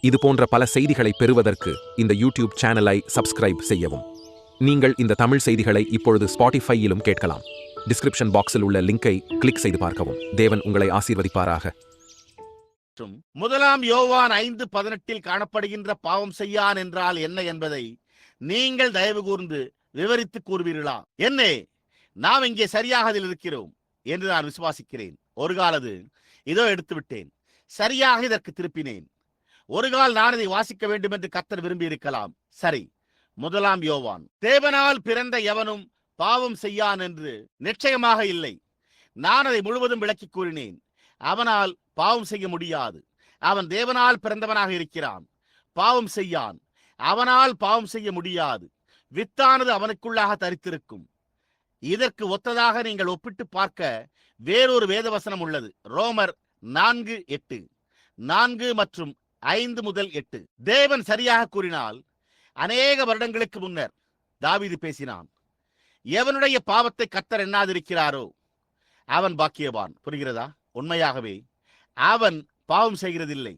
இது போன்ற பல செய்திகளை பெறுவதற்கு இந்த யூடியூப் சேனலை சப்ஸ்கிரைப் செய்யவும். நீங்கள் இந்த தமிழ் செய்திகளை இப்பொழுது ஸ்பாட்டிஃபையிலும் கேட்கலாம். டிஸ்கிரிப்ஷன் பாக்ஸில் உள்ள லிங்கை கிளிக் செய்து பார்க்கவும். தேவன் உங்களை ஆசீர்வதிப்பாராக. முதலாம் யோவான் ஐந்து பதினெட்டில் காணப்படுகின்ற பாவம் செய்யான் என்றால் என்ன என்பதை நீங்கள் தயவு கூர்ந்து விவரித்து கூறுவீர்களா? என்னே நாம் இங்கே சரியாக அதில் இருக்கிறோம் என்று நான் விசுவாசிக்கிறேன். ஒரு காலது இதோ எடுத்து விட்டேன். சரியாக இதற்கு திருப்பினேன். ஒரு கால் நான் இதை வாசிக்க வேண்டும் என்று கத்தர் விரும்பி இருக்கலாம். சரி. முதலாம் யோவான். தேவனால் பிறந்த எவனும் பாவம் செய்யான் என்று நிச்சயமாக இல்லை. நான் அதை முழுவதும் விளக்கி கூறினேன். அவனால் பாவம் செய்ய முடியாது. அவன் தேவனால் பிறந்தவனாக இருக்கிறான். பாவம் செய்யான். அவனால் பாவம் செய்ய முடியாது. வித்தானது அவனுக்குள்ளாக தரித்திருக்கும். இதற்கு ஒத்ததாக நீங்கள் ஒப்பிட்டு பார்க்க வேறொரு வேதவசனம் உள்ளது. ரோமர் நான்கு எட்டு. நான்கு மற்றும் ஐந்து முதல் எட்டு. தேவன் சரியாக கூறினால் அநேக வருடங்களுக்கு முன்னர் தாவீது பேசினான். எவனுடைய பாவத்தை கத்தர் எண்ணாதிருக்கிறாரோ அவன் பாக்கியவான். புரிகிறதா? உண்மையாகவே அவன் பாவம் செய்கிறதில்லை.